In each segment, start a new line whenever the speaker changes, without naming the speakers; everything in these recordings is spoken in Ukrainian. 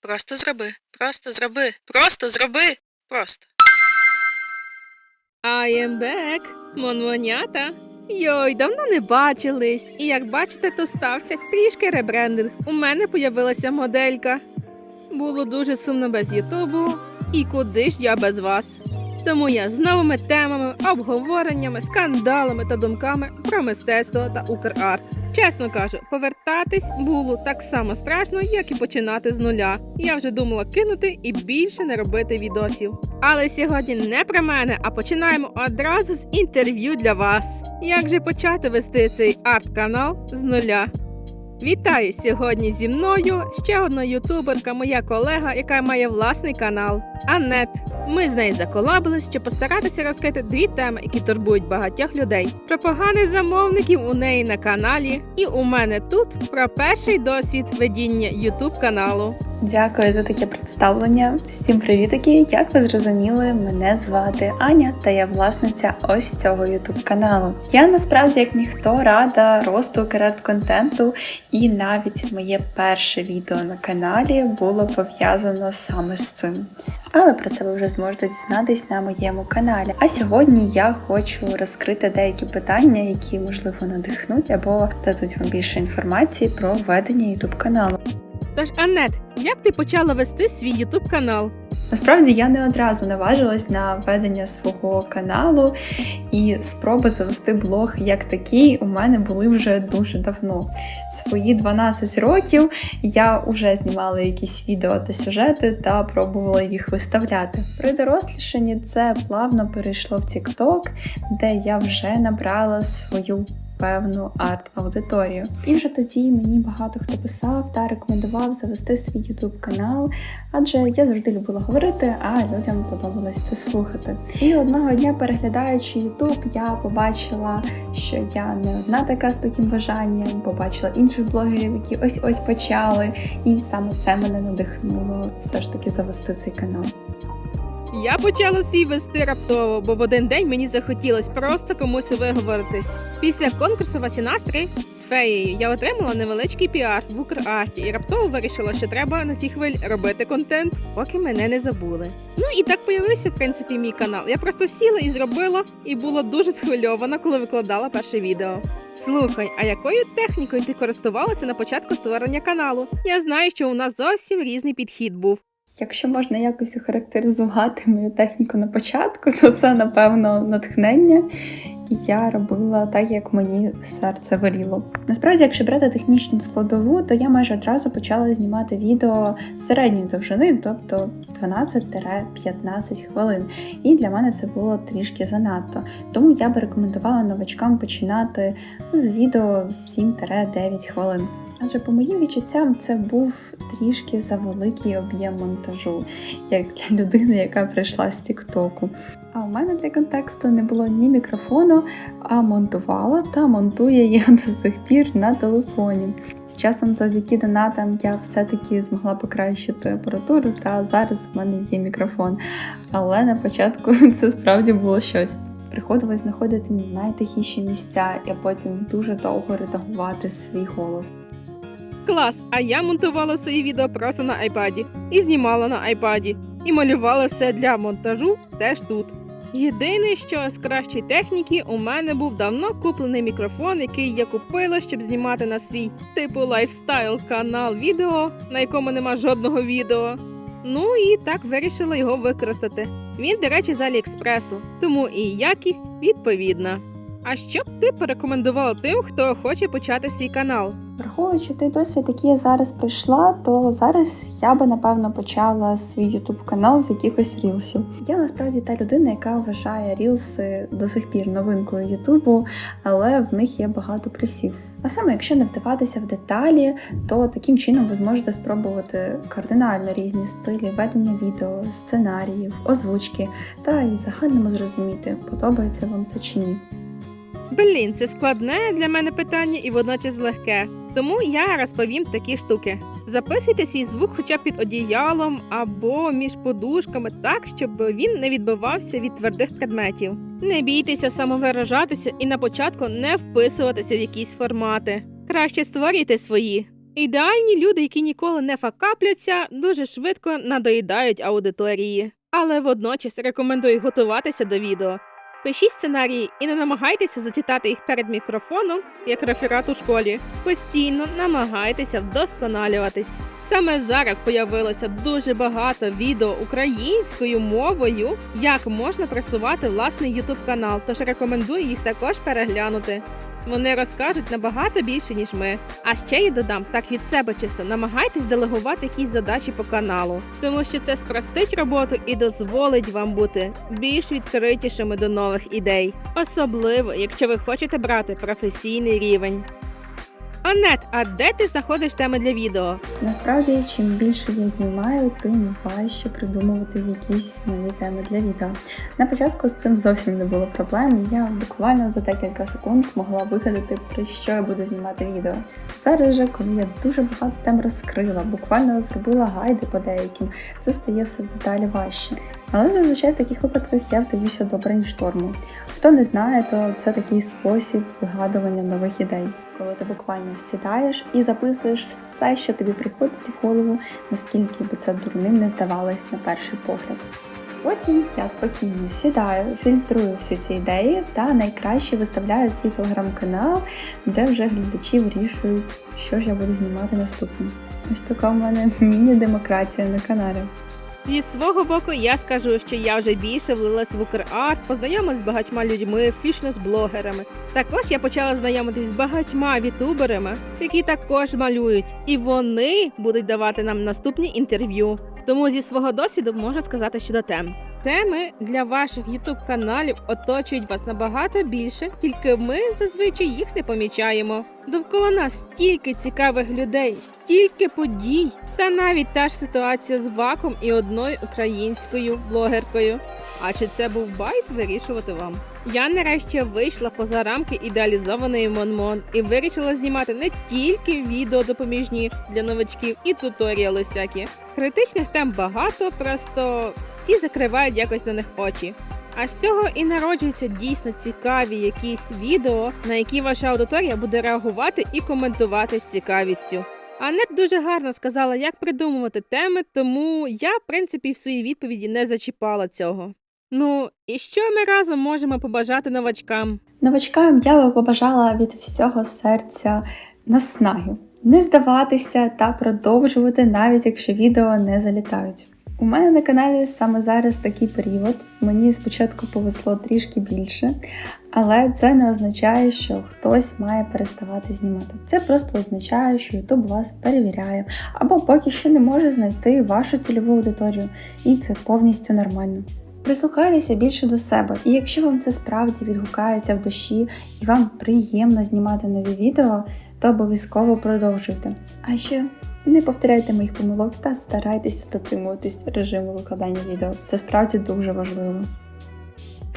Просто зроби, просто зроби, просто зроби, просто. I am back, монмонята. Йой, давно не бачились. І як бачите, то стався трішки ребрендинг. У мене появилася моделька. Було дуже сумно без Ютубу. І куди ж я без вас? Тому я з новими темами, обговореннями, скандалами та думками про мистецтво та Украрт. Чесно кажу, повертатись було так само страшно, як і починати з нуля. Я вже думала кинути і більше не робити відосів. Але сьогодні не про мене, а починаємо одразу з інтерв'ю для вас. Як же почати вести цей арт-канал з нуля? Вітаю сьогодні зі мною ще одна ютуберка, моя колега, яка має власний канал Анет. Ми з нею заколабились, щоб постаратися розкрити дві теми, які турбують багатьох людей: про поганих замовників у неї на каналі, і у мене тут про перший досвід ведіння ютуб каналу.
Дякую за таке представлення. Всім привітики! Як ви зрозуміли, мене звати Аня, та я власниця ось цього ютуб каналу. Я насправді як ніхто рада росту керет контенту, і навіть моє перше відео на каналі було пов'язано саме з цим. Але про це ви вже зможете дізнатись на моєму каналі. А сьогодні я хочу розкрити деякі питання, які можливо надихнуть або дадуть вам більше інформації про ведення ютуб каналу.
Тож, Анет, як ти почала вести свій ютуб канал?
Насправді я не одразу наважилась на ведення свого каналу, і спроби завести блог як такий у мене були вже дуже давно. Свої 12 років я вже знімала якісь відео та сюжети та пробувала їх виставляти. При дорослішанні це плавно перейшло в TikTok, де я вже набрала свою певну арт-аудиторію. І вже тоді мені багато хто писав та рекомендував завести свій YouTube канал, адже я завжди любила говорити, а людям подобалось це слухати. І одного дня, переглядаючи YouTube, я побачила, що я не одна така з таким бажанням, побачила інших блогерів, які ось ось почали, і саме це мене надихнуло все ж таки завести цей канал.
Я почала свій вести раптово, бо в один день мені захотілось просто комусь виговоритись. Після конкурсу «Васі настрій з феєю я отримала невеличкий піар в Украрті і раптово вирішила, що треба на цій хвилі робити контент, поки мене не забули. Ну і так появився в принципі мій канал. Я просто сіла і зробила, і була дуже схвильована, коли викладала перше відео. Слухай, а якою технікою ти користувалася на початку створення каналу? Я знаю, що у нас зовсім різний підхід був.
Якщо можна якось охарактеризувати мою техніку на початку, то це напевно натхнення. Я робила так, як мені серце веліло. Насправді, якщо брати технічну складову, то я майже одразу почала знімати відео середньої довжини, тобто 12-15 хвилин. І для мене це було трішки занадто. Тому я би рекомендувала новачкам починати з відео 7-9 хвилин. Адже по моїм відчуттям це був трішки завеликий об'єм монтажу, як для людини, яка прийшла з Тіктоку. А у мене для контексту не було ні мікрофону, а монтувала та монтує я до сих пір на телефоні. З часом, завдяки донатам, я все-таки змогла покращити апаратуру, та зараз в мене є мікрофон. Але на початку це справді було щось. Приходилось знаходити найтихіші місця і потім дуже довго редагувати свій голос.
Клас! А я монтувала свої відео просто на айпаді і знімала на айпаді, і малювала все для монтажу теж тут. Єдине, що з кращої техніки у мене був давно куплений мікрофон, який я купила, щоб знімати на свій типу лайфстайл канал відео, на якому нема жодного відео. Ну і так вирішила його використати. Він, до речі, з Аліекспресу, тому і якість відповідна. А що б ти порекомендувала тим, хто хоче почати свій канал?
Враховуючи той досвід, який я зараз пройшла, то зараз я би напевно почала свій ютуб канал з якихось рілсів. Я насправді та людина, яка вважає рілси до сих пір новинкою Ютубу, але в них є багато плюсів. А саме, якщо не вдаватися в деталі, то таким чином ви зможете спробувати кардинально різні стилі ведення відео, сценаріїв, озвучки та і загальному зрозуміти, подобається вам це чи ні.
Блін, це складне для мене питання і водночас легке. Тому я розповім такі штуки. Записуйте свій звук хоча б під одіялом або між подушками так, щоб він не відбивався від твердих предметів. Не бійтеся самовиражатися і на початку не вписуватися в якісь формати. Краще створюйте свої. Ідеальні люди, які ніколи не факапляться, дуже швидко надоїдають аудиторії. Але водночас рекомендую готуватися до відео. Пишіть сценарії і не намагайтеся зачитати їх перед мікрофоном, як реферат у школі. Постійно намагайтеся вдосконалюватись. Саме зараз появилося дуже багато відео українською мовою, як можна просувати власний ютуб канал, тож рекомендую їх також переглянути. Вони розкажуть набагато більше, ніж ми. А ще я додам так від себе чисто, намагайтесь делегувати якісь задачі по каналу, тому що це спростить роботу і дозволить вам бути більш відкритішими до нових ідей, особливо якщо ви хочете брати професійний рівень. Анет, а де ти знаходиш теми для відео?
Насправді, чим більше я знімаю, тим важче придумувати якісь нові теми для відео. На початку з цим зовсім не було проблем, я буквально за декілька секунд могла вигадати, про що я буду знімати відео. Зараз же, коли я дуже багато тем розкрила, буквально зробила гайди по деяким, це стає все деталі важче. Але зазвичай в таких випадках я вдаюся до брейншторму. Хто не знає, то це такий спосіб вигадування нових ідей, коли ти буквально сідаєш і записуєш все, що тобі приходить в голову, наскільки би це дурним не здавалось на перший погляд. Потім я спокійно сідаю, фільтрую всі ці ідеї та найкраще виставляю свій телеграм-канал, де вже глядачі вирішують, що ж я буду знімати наступним. Ось така в мене міні-демократія на каналі.
Зі свого боку, я скажу, що я вже більше влилась в Украрт, познайомилась з багатьма людьми, включно з блогерами. Також я почала знайомитись з багатьма вітуберами, які також малюють, і вони будуть давати нам наступні інтерв'ю. Тому зі свого досвіду можу сказати щодо тем. Теми для ваших youtube каналів оточують вас набагато більше, тільки ми зазвичай їх не помічаємо. Довкола нас стільки цікавих людей, стільки подій, та навіть та ж ситуація з ваком і одною українською блогеркою. А чи це був байт, вирішувати вам? Я нарешті вийшла поза рамки ідеалізованої Монмон і вирішила знімати не тільки відео допоміжні для новачків і туторіали всякі. Критичних тем багато, просто всі закривають якось на них очі. А з цього і народжуються дійсно цікаві якісь відео, на які ваша аудиторія буде реагувати і коментувати з цікавістю. Анет дуже гарно сказала, як придумувати теми, тому я, в принципі, в своїй відповіді не зачіпала цього. Ну, і що ми разом можемо побажати новачкам?
Новачкам я би побажала від всього серця наснаги, не здаватися та продовжувати, навіть якщо відео не залітають. У мене на каналі саме зараз такий період. Мені спочатку повезло трішки більше, але це не означає, що хтось має переставати знімати. Це просто означає, що YouTube вас перевіряє, або поки що не може знайти вашу цільову аудиторію, і це повністю нормально. Прислухайтеся більше до себе, і якщо вам це справді відгукається в душі і вам приємно знімати нові відео, то обов'язково продовжуйте. А ще не повторяйте моїх помилок та старайтеся дотримуватись режиму викладання відео. Це справді дуже важливо.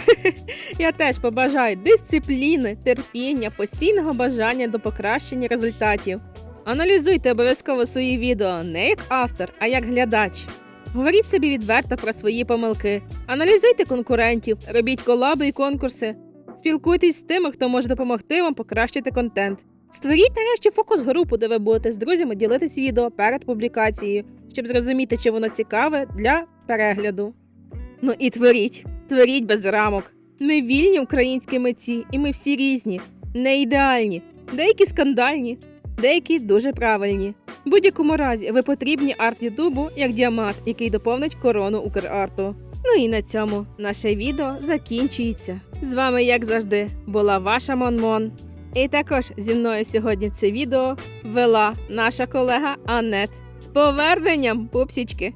Я теж побажаю дисципліни, терпіння, постійного бажання до покращення результатів. Аналізуйте обов'язково свої відео не як автор, а як глядач. Говоріть собі відверто про свої помилки, аналізуйте конкурентів, робіть колаби і конкурси, спілкуйтесь з тими, хто може допомогти вам покращити контент. Створіть нарешті фокус-групу, де ви будете з друзями ділитись відео перед публікацією, щоб зрозуміти, чи воно цікаве для перегляду. Ну і творіть, творіть без рамок. Ми вільні українські митці, і ми всі різні, не ідеальні, деякі скандальні, деякі дуже правильні. В будь-якому разі ви потрібні арт Ютубу як діамат, який доповнить корону Украрту. Ну і на цьому наше відео закінчується. З вами, як завжди, була ваша Монмон. І також зі мною сьогодні це відео вела наша колега Анет. З поверненням, пупсічки!